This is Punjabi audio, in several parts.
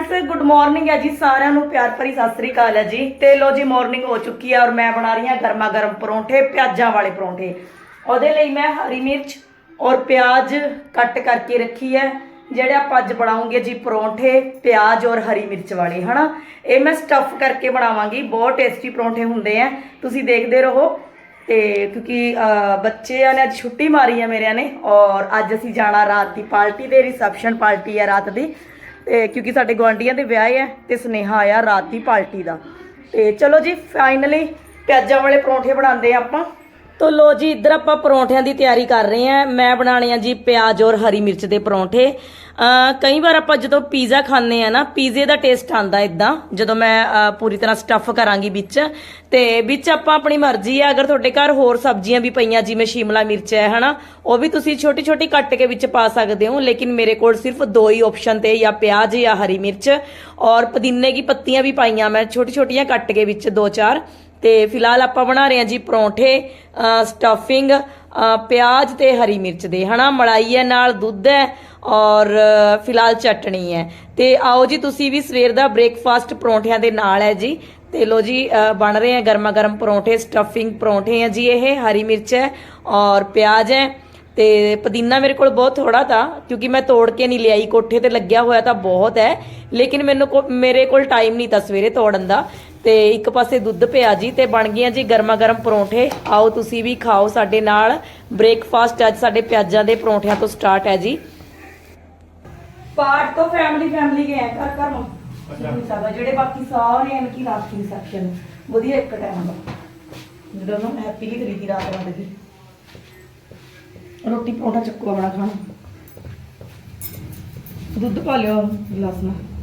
ਫਰੈਂਡਸ ਗੁੱਡ ਮਾਰਨਿੰਗ ਹੈ ਜੀ ਸਾਰਿਆਂ ਨੂੰ, ਪਿਆਰ ਭਰੀ ਸਤਿ ਸ੍ਰੀ ਅਕਾਲ ਹੈ ਜੀ। ਤੇ ਲੋ ਜੀ ਮਾਰਨਿੰਗ ਹੋ ਚੁੱਕੀ ਹੈ ਔਰ ਮੈਂ ਬਣਾ ਰਹੀ ਹਾਂ ਗਰਮਾ ਗਰਮ ਪਰੌਂਠੇ, ਪਿਆਜ਼ਾਂ ਵਾਲੇ ਪਰੌਂਠੇ। ਉਹਦੇ ਲਈ ਮੈਂ ਹਰੀ ਮਿਰਚ ਔਰ ਪਿਆਜ਼ ਕੱਟ ਕਰਕੇ ਰੱਖੀ ਹੈ, ਜਿਹੜੇ ਆਪਾਂ ਅੱਜ ਬਣਾਉਂਗੇ ਜੀ ਪਰੌਂਠੇ, ਪਿਆਜ਼ ਔਰ ਹਰੀ ਮਿਰਚ ਵਾਲੇ, ਹਨਾ? ਇਹ ਮੈਂ ਸਟਫ ਕਰਕੇ ਬਣਾਵਾਂਗੀ, ਬਹੁਤ ਟੇਸਟੀ ਪਰੌਂਠੇ ਹੁੰਦੇ ਆ, ਤੁਸੀਂ ਦੇਖਦੇ ਰਹੋ। ਤੇ ਕਿਉਂਕਿ ਬੱਚਿਆਂ ਨੇ ਅੱਜ ਛੁੱਟੀ ਮਾਰੀ ਹੈ ਮੇਰਿਆਂ ਨੇ, ਔਰ ਅੱਜ ਅਸੀਂ ਜਾਣਾ ਰਾਤ ਦੀ ਪਾਰਟੀ ਤੇ ਰਿਸੈਪਸ਼ਨ ਪਾਰਟੀ ਹੈ ਰਾਤ ਦੀ। ਤੇ ਕਿਉਂਕਿ ਸਾਡੇ ਗਵਾਂਢੀਆਂ ਦੇ ਵਿਆਹ ਹੈ ਤੇ ਸੁਨੇਹਾ ਆਇਆ ਰਾਤ ਦੀ ਪਾਰਟੀ ਦਾ। ਤੇ ਚਲੋ ਜੀ ਫਾਈਨਲੀ ਪਿਆਜ਼ਾਂ ਵਾਲੇ ਪਰੌਂਠੇ ਬਣਾਉਂਦੇ ਆ ਆਪਾਂ। ਤੋ ਲੋ ਜੀ, ਇੱਧਰ ਆਪਾਂ ਪਰੌਂਠਿਆਂ ਦੀ ਤਿਆਰੀ ਕਰ ਰਹੇ ਆ ਮੈਂ ਬਣਾਣੇ ਆ ਜੀ ਪਿਆਜ਼ ਔਰ ਹਰੀ ਮਿਰਚ ਦੇ ਪਰੌਂਠੇ। ਕਈ ਵਾਰ ਆਪਾਂ ਜਦੋਂ ਪੀਜ਼ਾ ਖਾਂਦੇ ਆ ਨਾ, ਪੀਜ਼ੇ ਦਾ ਟੇਸਟ ਆਂਦਾ ਇਦਾਂ ਜਦੋਂ ਮੈਂ ਪੂਰੀ ਤਰ੍ਹਾਂ ਸਟਫ ਕਰਾਂਗੀ ਵਿੱਚ। ਤੇ ਵਿੱਚ ਆਪਾਂ ਆਪਣੀ ਮਰਜ਼ੀ ਹੈ ਅਗਰ ਤੁਹਾਡੇ ਘਰ ਹੋਰ ਸਬਜ਼ੀਆਂ ਵੀ ਪਈਆਂ, ਜਿਵੇਂ ਸ਼ਿਮਲਾ ਮਿਰਚ ਹੈ, ਹਨਾ, ਉਹ ਵੀ ਤੁਸੀਂ ਛੋਟੀ ਛੋਟੀ ਕੱਟ ਕੇ ਵਿੱਚ ਪਾ ਸਕਦੇ ਹੋ। ਲੇਕਿਨ ਮੇਰੇ ਕੋਲ ਸਿਰਫ ਦੋ ਹੀ ਆਪਸ਼ਨ ਤੇ, ਜਾਂ ਪਿਆਜ਼ ਜਾਂ ਹਰੀ ਮਿਰਚ। ਔਰ ਪੁਦੀਨੇ ਦੀ ਪੱਤੀਆਂ ਵੀ ਪਾਈਆਂ ਮੈਂ ਛੋਟੀ ਛੋਟੀਆਂ ਕੱਟ ਕੇ ਵਿੱਚ ਦੋ ਚਾਰ ਤੇ ਫਿਲਹਾਲ ਆਪਾਂ ਬਣਾ ਰਹੇ ਹਾਂ ਜੀ ਪਰੌਂਠੇ ਸਟਫਿੰਗ ਪਿਆਜ਼ ਤੇ ਹਰੀ ਮਿਰਚ ਦੇ, ਹਨਾ? ਮਲਾਈ ਹੈ ਨਾਲ ਦੁੱਧ ਹੈ ਔਰ ਫਿਲਹਾਲ ਚਟਣੀ ਹੈ। ਤੇ ਆਓ ਜੀ, ਤੁਸੀਂ ਵੀ ਸਵੇਰ ਦਾ ਬ੍ਰੇਕਫਾਸਟ ਪਰੌਂਠਿਆਂ ਦੇ ਨਾਲ ਹੈ ਜੀ। ਤੇ ਲੋ ਜੀ ਬਣ ਰਹੇ ਆ ਗਰਮਾ ਗਰਮ ਪਰੌਂਠੇ ਸਟਫਿੰਗ ਪਰੌਂਠੇ ਹੈ ਜੀ ਇਹ। ਹਰੀ ਮਿਰਚ ਹੈ ਔਰ ਪਿਆਜ਼ ਹੈ। ਤੇ ਪੁਦੀਨਾ ਮੇਰੇ ਕੋਲ ਬਹੁਤ ਥੋੜਾ ਤਾਂ, ਕਿਉਂਕਿ ਮੈਂ ਤੋੜ ਕੇ ਨਹੀਂ ਲਿਆਈ, ਕੋਠੇ ਤੇ ਲੱਗਿਆ ਹੋਇਆ ਤਾਂ ਬਹੁਤ ਹੈ। ਲੇਕਿਨ ਮੈਨੂੰ ਕੋ- ਮੇਰੇ ਕੋਲ ਟਾਈਮ ਨਹੀਂ ਤਾਂ ਸਵੇਰੇ ਤੋੜਨ ਦਾ। ਤੇ ਇੱਕ ਪਾਸੇ ਦੁੱਧ ਪਿਆ ਜੀ ਤੇ ਬਣ ਗਈਆਂ ਜੀ ਗਰਮਾ ਗਰਮ ਪਰੌਂਠੇ। ਆਓ ਤੁਸੀਂ ਵੀ ਖਾਓ ਸਾਡੇ ਨਾਲ। ਬ੍ਰੇਕਫਾਸਟ ਅੱਜ ਸਾਡੇ ਪਿਆਜ਼ਾਂ ਦੇ ਪਰੌਂਠਿਆਂ ਤੋਂ ਸਟਾਰਟ ਹੈ ਜੀ। ਪਾਰਟ ਤੋਂ ਫੈਮਿਲੀ ਫੈਮਿਲੀ ਗਏ ਆ ਘਰ ਘਰ ਨੂੰ। ਨਹੀਂ ਸਕਦਾ ਜਿਹੜੇ ਬਾਕੀ ਸਾਰੇ ਐਨ ਕੀ ਰਾਤ ਦੀ ਸੈਕਸ਼ਨ ਵਧੀਆ ਇੱਕ ਟਾਈਮ ਦਾ। ਜਦੋਂ ਮੈਂ ਹੈਪੀਲੀ ਕਰੀ ਦੀ ਰਾਤ ਨੂੰ ਦੀ ਰੋਟੀ ਪਰੌਂਠਾ ਚੱਕੂ ਆਪਣਾ ਖਾਣਾ। ਦੁੱਧ ਪਾ ਲਿਓ ਗਲਾਸ ਨਾਲ।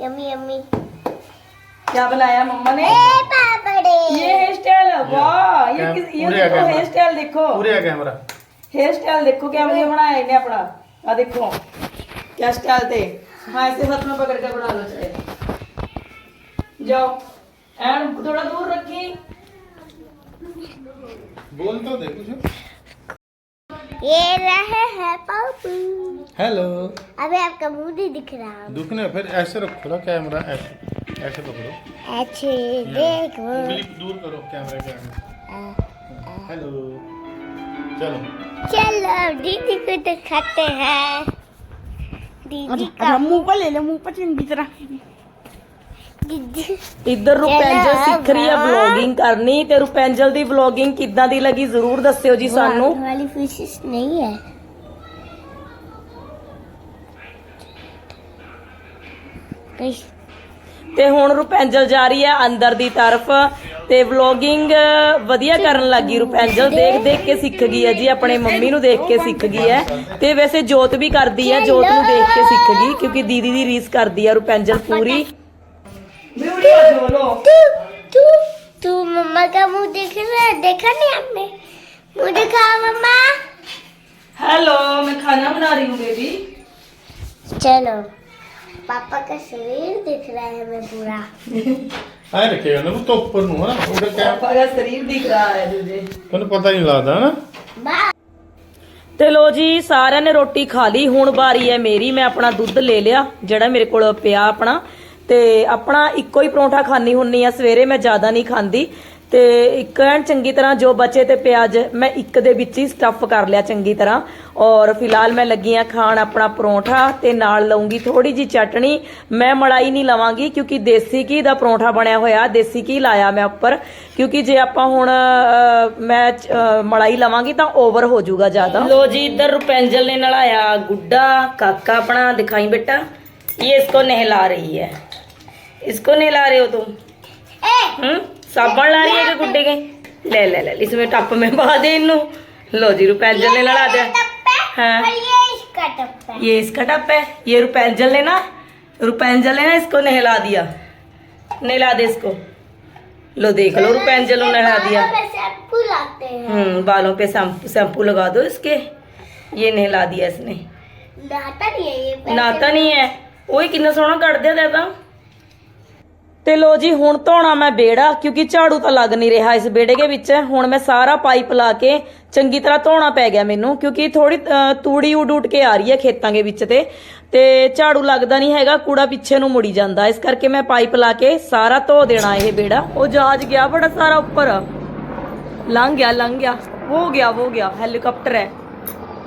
Yummy yummy. क्या बनाया मम्मा ने? ए पापड़े। ये हेयर स्टाइल है वाह ये किस ये देखो हेयर स्टाइल देखो। पूरे आ कैमरा हेयर स्टाइल देखो क्या बढ़िया बनाया इन्हें अपना। आ देखो। क्या स्टाइल थे। हाँ ऐसे हाथ में पकड़ कर बना लो चाहे जाओ। एंड थोड़ा दूर रखी। बोल तो दे कुछ। ये रहे है पापू। हेलो अभी आपका मुँह नहीं दिख रहा। दुखने फिर ऐसे रखो ना कैमरा ऐसे ऐसे पकड़ो अच्छे देखो। उंगली दूर करो कैमरे के हेलो चलो। चलो दीदी को दिखाते हैं। दीदी का मुँह पर ले ले मुँह पर चंगी तरह ਇੱਧਰ ਰੁਪੈਂਜਲ ਸਿੱਖ ਰਹੀ ਆ ਵਲੌਗਿੰਗ ਕਰਨੀ ਤੇ ਰੁਪੈਂਜਲ ਦੀ ਵਲੌਗਿੰਗ ਕਿੱਦਾਂ ਦੀ ਲੱਗੀ ਜ਼ਰੂਰ ਦੱਸਿਓ ਜੀ ਸਾਨੂੰ। ਵਾਲੀ ਫਿਸ਼ਿਸ਼ ਨਹੀਂ ਹੈ। ਤੇ ਹੁਣ ਰੁਪੈਂਜਲ ਜਾ ਰਹੀ ਹੈ ਅੰਦਰ ਦੀ ਤਰਫ ਤੇ ਵਲੌਗਿੰਗ ਵਧੀਆ ਕਰਨ ਲੱਗੀ ਰੁਪੈਂਜਲ ਦੇਖ ਦੇਖ ਕੇ ਸਿੱਖ ਗਈ ਆ ਜੀ ਆਪਣੇ ਮੰਮੀ ਨੂੰ ਦੇਖ ਕੇ ਸਿੱਖ ਗਈ ਆ ਤੇ ਵੈਸੇ ਜੋਤ ਵੀ ਕਰਦੀ ਆ ਜੋਤ ਨੂੰ ਦੇਖ ਕੇ ਸਿੱਖ ਗਈ ਕਿਉਂਕਿ ਦੀਦੀ ਦੀ ਰੀਸ ਕਰਦੀ ਹੈ ਰੁਪੈਂਜਲ ਪੂਰੀ। ਵੀਡੀਓ ਜੋਲੋ तू तू तू मम्मा का मुंह देख रहा है देखा नहीं आपने मुंह दिखा मम्मा हेलो मैं खाना बना रही हूँ बेबी चलो पापा का शरीर दिख रहा है मैं पूरा आए रखेगा ना तो ऊपर ਨੂੰ ਹਨਾ ਉਹਦਾ ਕੈਮ पापा का शरीर दिख रहा है तुझे ਤੁਹਾਨੂੰ ਪਤਾ ਨਹੀਂ ਲੱਗਦਾ ਨਾ बा ਤੇ ਲੋ ਜੀ ਸਾਰਿਆਂ ਨੇ ਰੋਟੀ ਖਾ ਲਈ ਹੁਣ ਵਾਰੀ ਹੈ ਮੇਰੀ ਮੈਂ ਆਪਣਾ ਦੁੱਧ ਲੈ ਲਿਆ ਜਿਹੜਾ ਮੇਰੇ ਕੋਲ ਪਿਆ ਆਪਣਾ ਤੇ ਆਪਣਾ ਇੱਕੋ ਹੀ ਪਰੌਂਠਾ ਖਾਣੀ ਹੁੰਨੀ ਆ, ਸਵੇਰੇ ਮੈਂ ਜ਼ਿਆਦਾ ਨਹੀਂ ਖਾਂਦੀ। ਤੇ ਇੱਕ ਐਂ ਚੰਗੀ ਤਰ੍ਹਾਂ ਜੋ ਬਚੇ ਤੇ ਪਿਆਜ਼, ਮੈਂ ਇੱਕ ਦੇ ਵਿੱਚ ਹੀ ਸਟਫ ਕਰ ਲਿਆ ਚੰਗੀ ਤਰ੍ਹਾਂ। ਔਰ ਫਿਲਹਾਲ ਮੈਂ ਲੱਗੀ ਆ ਖਾਣ ਆਪਣਾ ਪਰੌਂਠਾ ਤੇ ਨਾਲ ਲਵਾਂਗੀ ਥੋੜੀ ਜੀ ਚਟਣੀ। ਮੈਂ ਮਲਾਈ ਨਹੀਂ ਲਵਾਂਗੀ ਕਿਉਂਕਿ ਦੇਸੀ ਘੀ ਦਾ ਪਰੌਂਠਾ ਬਣਿਆ ਹੋਇਆ, ਦੇਸੀ ਘੀ ਲਾਇਆ ਮੈਂ ਉੱਪਰ। ਕਿਉਂਕਿ ਜੇ ਆਪਾਂ ਹੁਣ ਮੈਂ ਮਲਾਈ ਲਵਾਂਗੀ ਤਾਂ ਓਵਰ ਹੋ ਜਾਊਗਾ ਜ਼ਿਆਦਾ। ਲੋ ਜੀ, ਇੱਧਰ ਰੁਪੈਂਜਲ ਨੇ ਨਲਾਇਆ, ਗੁੱਡਾ, ਕਾਕਾ ਆਪਣਾ ਦਿਖਾਈ ਬੇਟਾ। ਇਹ ਇਸਕੋ ਨਹਿਲਾ ਰਹੀ ਹੈ। इसको नहीं ला रहे हो तुम? हम्म? साबण ला रही है गुड्डे के? ले ले। ले इसमें टप में पा दे इन लो जी रुपैजल ने लड़ा दिया। हाँ ये इसका टप है। ये रुपैजल ने ना रुपैजल ने ना इसको नहला दिया। नहला दे इसको। लो देख लो रुपैजल ने नहला दिया। हम्म बालों पे शैम्पू लगा दो इसके। ये नहला दिया इसने। नाता नहीं है ये नाता नहीं है। वही कितना सोना कट दिया था ਤਾਂ ਤੇ ਲੋ ਜੀ ਹੁਣ ਧੋਣਾ ਮੈਂ ਬੇੜਾ ਕਿਉਂਕਿ ਝਾੜੂ ਤਾਂ ਲੱਗ ਨਹੀਂ ਰਿਹਾ ਇਸ ਬੇੜੇ ਦੇ ਵਿੱਚ ਹੁਣ ਮੈਂ ਸਾਰਾ ਪਾਈਪ ਲਾ ਕੇ ਚੰਗੀ ਤਰ੍ਹਾਂ ਧੋਣਾ ਪੈ ਗਿਆ ਮੈਨੂੰ ਕਿਉਂਕਿ ਥੋੜੀ ਤੂੜੀ ਉਡ ਉੱਡ ਕੇ ਆ ਰਹੀ ਹੈ ਖੇਤਾਂ ਦੇ ਵਿੱਚ ਤੇ ਤੇ ਝਾੜੂ ਲੱਗਦਾ ਨਹੀਂ ਹੈਗਾ ਕੂੜਾ ਪਿੱਛੇ ਨੂੰ ਮੁੜੀ ਜਾਂਦਾ ਇਸ ਕਰਕੇ ਮੈਂ ਪਾਈਪ ਲਾ ਕੇ ਸਾਰਾ ਧੋ ਦੇਣਾ ਇਹ ਬੇੜਾ ਉਹ ਜਹਾਜ਼ ਗਿਆ ਬੜਾ ਸਾਰਾ ਉੱਪਰ ਲੰਘ ਗਿਆ ਲੰਘ ਗਿਆ वो गया वो गया हेलीकॉप्टर है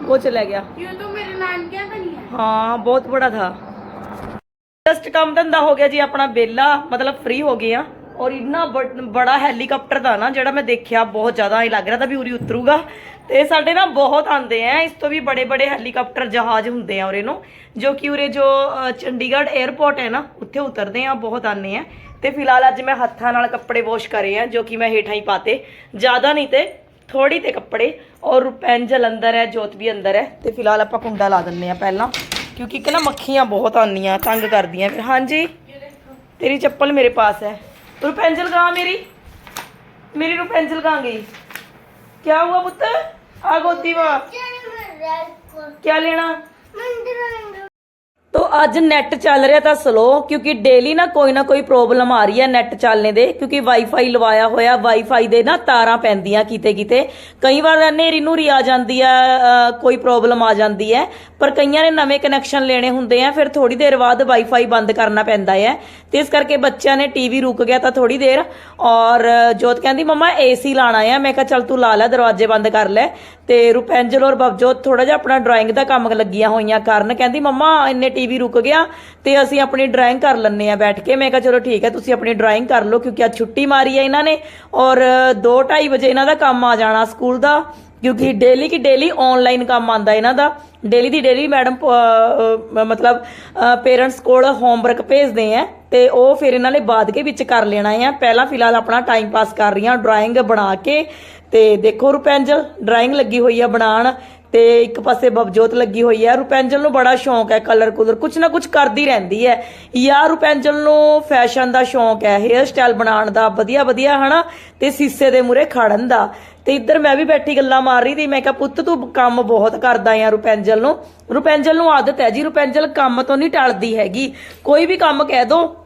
वो चला गया ये तो मेरे नान क्या नहीं है हाँ बहुत बड़ा था ਜਸਟ ਕੰਮ ਧੰਦਾ ਹੋ ਗਿਆ ਜੀ, ਆਪਣਾ ਬੇਲਾ ਮਤਲਬ ਫ੍ਰੀ ਹੋ ਗਏ ਆ। ਔਰ ਇੰਨਾ ਬੜ- ਬੜਾ ਹੈਲੀਕਾਪਟਰ ਦਾ ਨਾ, ਜਿਹੜਾ ਮੈਂ ਦੇਖਿਆ, ਬਹੁਤ ਜ਼ਿਆਦਾ ਹੀ ਲੱਗ ਰਿਹਾ ਤਾਂ ਵੀ ਉਰੀ ਉਤਰੂਗਾ। ਤੇ ਸਾਡੇ ਨਾ ਬਹੁਤ ਆਂਦੇ ਆ, ਇਸ ਤੋਂ ਵੀ ਬੜੇ ਬੜੇ ਹੈਲੀਕਾਪਟਰ ਜਹਾਜ਼ ਹੁੰਦੇ ਆ ਉਰੇ ਨੂੰ, ਜੋ ਕਿ ਉਰੇ ਜੋ ਚੰਡੀਗੜ੍ਹ 에ਅਰਪੋਰਟ ਹੈ ਨਾ, ਉੱਥੇ ਉਤਰਦੇ ਆ, ਬਹੁਤ ਆਨੇ ਆ। ਤੇ ਫਿਲਹਾਲ ਅੱਜ ਮੈਂ ਹੱਥਾਂ ਨਾਲ ਕੱਪੜੇ ਵਾਸ਼ ਕਰੇ ਆ, ਜੋ ਕਿ ਮੈਂ ਹੇਠਾਂ ਹੀ ਪਾਤੇ। ਜ਼ਿਆਦਾ ਨਹੀਂ ਤੇ ਥੋੜੀ ਤੇ ਕੱਪੜੇ, ਔਰ ਰੁਪੈਂਜਲ ਅੰਦਰ ਹੈ, ਜੋਤ ਵੀ ਅੰਦਰ ਹੈ। ਤੇ ਫਿਲਹਾਲ ਆਪਾਂ ਕੁੰਡਾ ਲਾ ਦਿੰਨੇ ਆ ਪਹਿਲਾਂ। ਕਿਉਂਕਿ ਇੱਕ ਨਾ ਮੱਖੀਆਂ ਬਹੁਤ ਆਉਂਦੀਆਂ ਤੰਗ ਕਰਦੀਆਂ। ਫਿਰ ਹਾਂਜੀ ਤੇਰੀ ਚੱਪਲ ਮੇਰੇ ਪਾਸ ਹੈ। ਤੂੰ ਰੁਪੈਂਜਲ ਕਹਾਂ ਮੇਰੀ। ਮੇਰੀ ਰੁਪੈਂਜਲ ਕਹਾਂ ਗਈ। ਕਿਆ ਹੁਆ ਪੁੱਤ? ਆ ਗੋਦੀ ਵਾ। क्या लेना ਅੱਜ ਨੈਟ ਚੱਲ ਰਿਹਾ ਤਾਂ ਸਲੋ ਕਿਉਂਕਿ ਡੇਲੀ ਨਾ ਕੋਈ ਨਾ ਕੋਈ ਪ੍ਰੋਬਲਮ ਆ ਰਹੀ ਹੈ ਨੈਟ ਚੱਲਣੇ ਦੇ, ਕਿਉਂਕਿ ਵਾਈਫਾਈ ਲਵਾਇਆ ਹੋਇਆ ਵਾਈਫਾਈ ਦੇ ਨਾ ਤਾਰਾਂ ਪੈਂਦੀਆਂ ਕਿਤੇ ਕਿਤੇ ਕਈ ਵਾਰ ਹਨੇਰੀ ਨੂਰੀ ਆ ਜਾਂਦੀ ਆ ਕੋਈ ਪ੍ਰੋਬਲਮ ਆ ਜਾਂਦੀ ਹੈ, ਪਰ ਕਈਆਂ ਨੇ ਨਵੇਂ ਕਨੈਕਸ਼ਨ ਲੈਣੇ ਹੁੰਦੇ ਆ, ਫਿਰ ਥੋੜੀ ਦੇਰ ਬਾਅਦ ਵਾਈਫਾਈ ਬੰਦ ਕਰਨਾ ਪੈਂਦਾ ਹੈ। ਤੇ ਇਸ ਕਰਕੇ ਬੱਚਿਆਂ ਨੇ ਟੀਵੀ ਰੁਕ ਗਿਆ ਤਾਂ ਥੋੜੀ ਦੇਰ, ਔਰ ਜੋਤ ਕਹਿੰਦੀ, ਮਮਾ ਏਸੀ ਲਾਣਾ ਆ। ਮੈਂ ਕਿਹਾ, ਚੱਲ ਤੂੰ ਲਾ ਲੈ, ਦਰਵਾਜ਼ੇ ਬੰਦ ਕਰ ਲੈ। ਤੇ ਰੁਪੈਂਜਲ ਔਰ ਬਬਜੋਤ ਥੋੜਾ ਜਿਹਾ ਆਪਣਾ ਡਰਾਇੰਗ ਦਾ ਕੰਮ ਲੱਗੀਆਂ ਹੋਈਆਂ ਕਰਨ ਕਹਿੰਦੀ, ਮੰਮਾ, ਇੰਨੇ ਟੀਵੀ ਰੁਕ ਗਿਆ ਤੇ ਅਸੀਂ ਆਪਣੀ ਡਰਾਇੰਗ ਕਰ ਲੈਣੇ ਆ ਬੈਠ ਕੇ। ਮੈਂ ਕਿਹਾ ਚਲੋ ਠੀਕ ਹੈ, ਤੁਸੀਂ ਆਪਣੀ ਡਰਾਇੰਗ ਕਰ ਲਓ ਕਿਉਂਕਿ ਅੱਜ ਛੁੱਟੀ ਮਾਰੀ ਹੈ ਇਹਨਾਂ ਨੇ ਔਰ 2:30 ਵਜੇ ਇਹਨਾਂ ਦਾ ਕੰਮ ਆ ਜਾਣਾ ਸਕੂਲ ਦਾ, ਕਿਉਂਕਿ ਡੇਲੀ ਕੀ ਡੇਲੀ ਆਨਲਾਈਨ ਕੰਮ ਆਂਦਾ ਇਹਨਾਂ ਦਾ। ਡੇਲੀ ਦੀ ਡੇਲੀ ਮੈਡਮ ਮਤਲਬ ਪੇਰੈਂਟਸ ਕੋਲ ਹੋਮਵਰਕ ਭੇਜਦੇ ਆ ਤੇ ਉਹ ਫਿਰ ਇਹਨਾਂ ਨੇ ਬਾਅਦ ਕੇ ਵਿੱਚ ਕਰ ਲੈਣਾ ਆ ਪਹਿਲਾਂ ਫਿਲਹਾਲ ਆਪਣਾ ਟਾਈਮ ਪਾਸ ਕਰ ਰਹੀਆਂ ਡਰਾਇੰਗ ਬਣਾ ਕੇ ਤੇ ਦੇਖੋ ਰੁਪੈਂਜਲ ਡਰਾਇੰਗ ਲੱਗੀ ਹੋਈ ਆ ਬਣਾਉਣ। ਤੇ ਇੱਕ ਪਾਸੇ ਬਬਜੋਤ ਲੱਗੀ ਹੋਈ ਹੈ। ਰੁਪੈਂਜਲ ਨੂੰ ਬੜਾ ਸ਼ੌਂਕ ਹੈ ਕਲਰ ਕੁਲਰ ਕੁਛ ਨਾ ਕੁਛ ਕਰਦੀ ਰਹਿੰਦੀ ਹੈ। ਯਾ ਰੁਪੈਂਜਲ ਨੂੰ ਫੈਸ਼ਨ ਦਾ ਸ਼ੌਂਕ ਹੈ ਹੇਅਰ ਸਟਾਈਲ ਬਣਾਉਣ ਦਾ, ਵਧੀਆ ਵਧੀਆ, ਹਨਾ? ਤੇ ਸੀਸੇ ਦੇ ਮੂਰੇ ਖੜਨ ਦਾ। ਤੇ ਇੱਧਰ ਮੈਂ ਵੀ ਬੈਠੀ ਗੱਲਾਂ ਮਾਰ ਰਹੀ ਸੀ। ਮੈਂ ਕਿਹਾ, ਪੁੱਤ, ਤੂੰ ਕੰਮ ਬਹੁਤ ਕਰਦਾ ਆ ਰੁਪੈਂਜਲ ਨੂੰ। ਰੁਪੈਂਜਲ ਨੂੰ ਆਦਤ ਹੈ ਜੀ। ਰੁਪੈਂਜਲ ਕੰਮ ਤੋਂ ਨਹੀਂ ਟਲਦੀ ਹੈਗੀ। ਕੋਈ ਵੀ ਕੰਮ ਕਹਿ ਦੋ।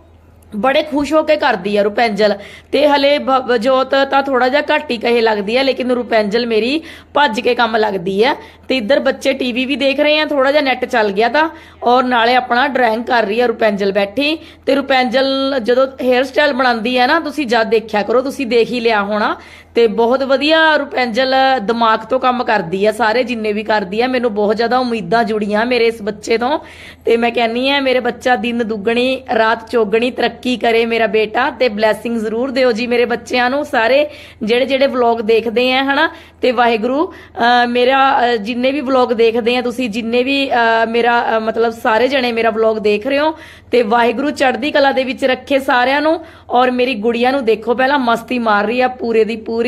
ਬੜੇ ਖੁਸ਼ ਹੋ ਕੇ ਕਰਦੀ ਆ ਰੁਪੈਂਜਲ। ਤੇ ਹਲੇ ਜੋਤ ਤਾਂ ਥੋੜਾ ਜਿਹਾ ਘੱਟ ਹੀ ਕਹੇ ਲੱਗਦੀ ਆ, ਲੇਕਿਨ ਰੁਪੈਂਜਲ ਮੇਰੀ ਭੱਜ ਕੇ ਕੰਮ ਲੱਗਦੀ ਆ। ਤੇ ਇੱਧਰ ਬੱਚੇ ਟੀਵੀ ਵੀ ਦੇਖ ਰਹੇ ਆ ਥੋੜਾ ਜਿਹਾ ਨੈਟ ਚੱਲ ਗਿਆ ਤਾਂ, ਔਰ ਨਾਲੇ ਆਪਣਾ ਡਰਾਇੰਗ ਕਰ ਰਹੀ ਆ ਰੁਪੈਂਜਲ ਬੈਠੀ। ਤੇ ਰੁਪੈਂਜਲ ਜਦੋਂ ਹੇਅਰ ਸਟਾਈਲ ਬਣਾਉਂਦੀ ਆ ਨਾ, ਤੁਸੀਂ ਜਦ ਦੇਖਿਆ ਕਰੋ, ਤੁਸੀਂ ਦੇਖ ਹੀ ਲਿਆ ਹੋਣਾ। ਤੇ ਬਹੁਤ ਵਧੀਆ ਰੁਪੈਂਜਲ ਦਿਮਾਗ ਤੋਂ ਕੰਮ ਕਰਦੀ ਆ, ਸਾਰੇ ਜਿੰਨੇ ਵੀ ਕਰਦੀ ਆ, ਮੈਨੂੰ ਬਹੁਤ ਜ਼ਿਆਦਾ ਉਮੀਦਾਂ ਜੁੜੀਆਂ ਮੇਰੇ ਇਸ ਬੱਚੇ ਤੋਂ। ਤੇ ਮੈਂ ਕਹਿੰਨੀ ਆ, ਮੇਰੇ ਬੱਚਾ ਦਿਨ ਦੁੱਗਣੀ, ਰਾਤ ਚੋਗਣੀ ਤਰੱਕੀ ਕਰੇ ਮੇਰਾ ਬੇਟਾ, ਤੇ ਬਲੇਸਿੰਗ ਜ਼ਰੂਰ ਦਿਓ ਜੀ ਮੇਰੇ ਬੱਚਿਆਂ ਨੂੰ। ਸਾਰੇ ਜਿਹੜੇ ਜਿਹੜੇ ਵਲੌਗ ਦੇਖਦੇ ਆ, ਹਨਾ, ਤੇ ਵਾਹਿਗੁਰੂ, ਅਹ, ਮੇਰਾ ਜਿੰਨੇ ਵੀ ਵਲੌਗ ਦੇਖਦੇ ਆ ਤੁਸੀਂ, ਜਿੰਨੇ ਵੀ, ਅਹ, ਮੇਰਾ ਮਤਲਬ ਸਾਰੇ ਜਣੇ ਮੇਰਾ ਵਲੌਗ ਦੇਖ ਰਹੇ ਹੋ, ਤੇ ਵਾਹਿਗੁਰੂ ਚੜ੍ਹਦੀ ਕਲਾ ਦੇ ਵਿੱਚ ਰੱਖੇ ਸਾਰਿਆਂ ਨੂੰ, ਔਰ ਮੇਰੀ ਗੁੜੀਆ ਨੂੰ ਦੇਖੋ, ਪਹਿਲਾਂ ਮਸਤੀ ਮਾਰ ਰਹੀ ਆ, ਪੂਰੇ ਦੀ ਪੂਰੀ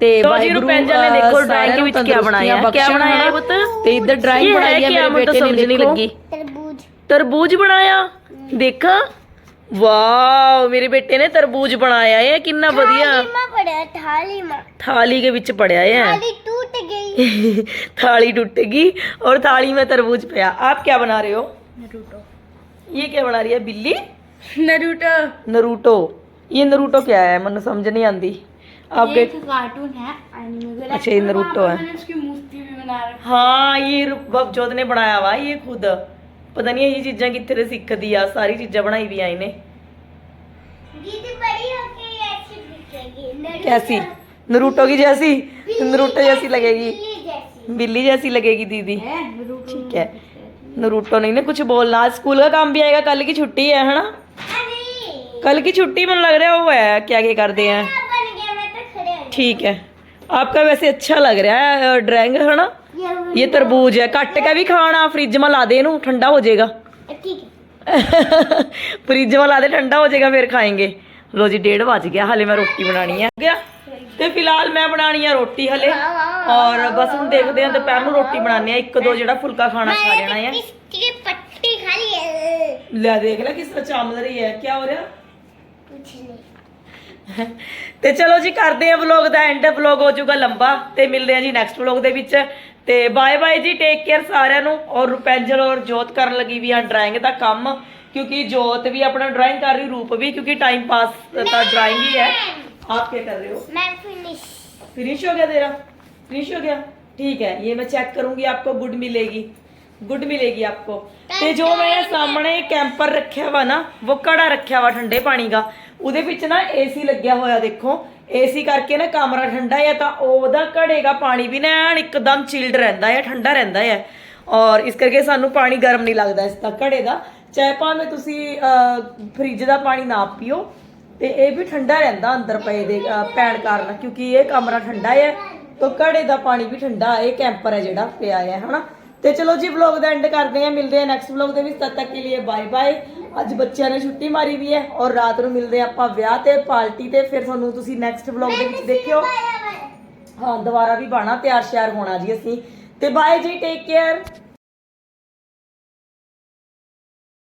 ਤੇ ਵਾਹਿਗੁਰੂ ਰੁਪੈਂਜਲ ਨੇ ਅਹ, ਦੇਖੋ drawing ਸਾਰਿਆਂ ਦੇ ਨੂੰ ਵਿੱਚ ਕਿਆ ਬਣਾਇਆ ਹੈ? ਤੰਦਰੁਸਤੀਆਂ ਕਿਆ ਬਣਾਇਆ ਹੈ ਬਖਸ਼ਣ ਪੁੱਤ? ਤੇ ਇੱਧਰ ਡਰਾਇੰਗ ਇਹ ਹੈ ਬਣਾਈ ਹੈ ਕਿਆ? ਮੇਰੇ ਮੈਨੂੰ ਤਾਂ ਬੇਟੇ ਨੇ ਸਮਝ ਨਹੀਂ ਦੇਖੋ ਲੱਗੀ तरबूज ਤਰਬੂਜ ਬਣਾਇਆ ਦੇਖਾਂ ਵਾਓ ਮੇਰੇ ਬੇਟੇ ਨੇ ਤਰਬੂਜ ਬਣਾਇਆ ਹੈ ਕਿੰਨਾ ਵਧੀਆ थाली में पड़ा थाली में थाली के ਵਿੱਚ ਪੜਿਆ ਹੈ थाली टूट गई थाली टूटेगी और थाली में तरबूज पिया आप क्या बना रहे हो ये क्या बना रही है बिल्ली नरूटो नरूटो ये नरूटो क्या है मनु समझ नहीं आती आपके कार्टून है अच्छा इंद्र नरूटो है। हाँ। ये बब बबजोत ने बनाया हुआ ये खुद। पता नहीं ये चीजा कितने सीख दी आ सारी चीजा बनाई भी आई ने कैसी? नरूटो की जैसी? नरूटो जैसी लगेगी। बिल्ली जैसी। लगेगी दीदी। ठीक है। नरूटो नहीं ना कुछ बोलना। स्कूल का काम भी आएगा कल की छुट्टी है है ना? कल की छुट्टी मन लग रहा है वो है क्या क्या करते हैं। ठीक है आपका वैसे अच्छा लग रहा है ड्राइंग है ना गई। ये ये तरबूज है कट के भी खाना फ्रिज में ला दे इनू ठंडा हो जाएगा ठीक है फ्रिज में ला दे ठंडा हो जाएगा फिर खाएंगे लो जी डेढ़ बज गया हाले मैं रोटी बनानी है हो गया ਤੇ ਫਿਲਹਾਲ ਮੈਂ ਬਣਾਣੀ ਆ ਰੋਟੀ ਹਲੇ ਔਰ ਬਸ ਹੁਣ ਦੇਖਦੇ ਆ ਦੁਪਹਿਰ ਨੂੰ ਰੋਟੀ ਬਣਾਉਂਦੇ ਆ ਇੱਕ ਦੋ ਜਿਹੜਾ ਫੁਲਕਾ ਖਾਣਾ ਖਾ ਲੈਣਾ ਹੈ इसकी पट्टी खाली है ਲੈ ਦੇਖ ਲੈ ਕਿਸ ਤਰ੍ਹਾਂ ਚਾਮਲ ਰਹੀ ਹੈ ਕੀ ਹੋ ਰਿਹਾ कुछ नहीं ਤੇ ਚਲੋ ਜੀ ਕਰਦੇ ਆ ਵਲੌਗ ਦਾ ਐਂਡ ਵਲੌਗ ਹੋ ਜਾਊਗਾ ਲੰਬਾ ਤੇ ਮਿਲਦੇ ਆ ਜੀ ਨੈਕਸਟ ਵਲੌਗ ਦੇ ਵਿੱਚ ਤੇ ਬਾਏ ਬਾਏ ਜੀ ਟੇਕ ਕੇਅਰ ਸਾਰਿਆਂ ਨੂੰ ਔਰ ਰੁਪੈਂਜਲ ਔਰ ਜੋਤ ਕਰਨ ਲੱਗੀ ਵੀ ਆ ਡਰਾਇੰਗ ਦਾ ਕੰਮ ਕਿਉਂਕਿ ਜੋਤ ਵੀ ਆਪਣਾ ਡਰਾਇੰਗ ਕਰ ਰਹੀ ਰੂਪ ਵੀ क्योंकि टाइम पास का ड्राइंग ही है आप क्या कर रहे हो मैं फिनिश फिनिश हो गया तेरा फिनिश हो गया ठीक है ये मैं चेक करूंगी आपको गुड मिलेगी गुड मिलेगी आपको ਤੇ ਜੋ ਮੈਂ ਸਾਹਮਣੇ ਕੈਂਪਰ ਰੱਖਿਆ ਵਾ ਨਾ ਉਹ ਕੜਾ ਰੱਖਿਆ ਵਾ ਠੰਡੇ ਪਾਣੀ ਦਾ ਉਹਦੇ ਵਿੱਚ ਨਾ ਏਸੀ ਲੱਗਿਆ ਹੋਇਆ ਦੇਖੋ ਏਸੀ ਕਰਕੇ ਨਾ ਕਮਰਾ ਠੰਡਾ ਹੈ ਤਾਂ ਉਹਦਾ ਘੜੇਗਾ ਪਾਣੀ ਵੀ ਨਾ ਐਨ ਇੱਕਦਮ ਚਿਲਡ ਰਹਿੰਦਾ ਹੈ ਠੰਡਾ ਰਹਿੰਦਾ ਹੈ ਔਰ ਇਸ ਕਰਕੇ ਸਾਨੂੰ ਪਾਣੀ ਗਰਮ ਨਹੀਂ ਲੱਗਦਾ ਇਸ ਦਾ ਘੜੇ ਦਾ ਚਾਹੇ ਭਾਵੇਂ ਤੁਸੀਂ ਫ੍ਰਿਜ ਦਾ ਪਾਣੀ ਨਾ ਪੀਓ ਤੇ ਇਹ ਵੀ ਠੰਡਾ ਰਹਿੰਦਾ ਅੰਦਰ ਪਏ ਦੇ ਅਹ, ਪੈਣ ਕਾਰਨ ਕਿਉਂਕਿ ਇਹ ਕਮਰਾ ਠੰਡਾ ਹੈ ਤਾਂ ਘੜੇ ਦਾ ਪਾਣੀ ਵੀ ਠੰਡਾ ਇਹ ਕੈਂਪਰ ਹੈ ਜਿਹੜਾ ਪਿਆ ਹੈ ਹਨਾ ਤੇ ਚਲੋ ਜੀ ਵਲੌਗ ਦਾ ਐਂਡ ਕਰਦੇ ਆ ਮਿਲਦੇ ਆ ਨੈਕਸਟ ਵਲੌਗ ਦੇ ਵਿੱਚ। ਤਦ ਤੱਕ ਕੇ ਲਈ ਬਾਏ ਬਾਏ ਅੱਜ ਬੱਚਿਆਂ ਨੇ ਛੁੱਟੀ ਮਾਰੀ ਵੀ ਹੈ ਔਰ ਰਾਤ ਨੂੰ ਮਿਲਦੇ ਆ ਆਪਾਂ ਵਿਆਹ ਤੇ ਪਾਰਟੀ ਤੇ। ਫਿਰ ਤੁਹਾਨੂੰ ਤੁਸੀਂ ਨੈਕਸਟ ਵਲੌਗ ਦੇ ਵਿੱਚ ਦੇਖਿਓ। ਹਾਂ ਦੁਬਾਰਾ ਵੀ ਬਾਣਾ ਤਿਆਰ ਸ਼ਿਆਰ ਹੋਣਾ ਜੀ ਅਸੀਂ। ਤੇ ਬਾਏ ਜੀ ਟੇਕ ਕੇਅਰ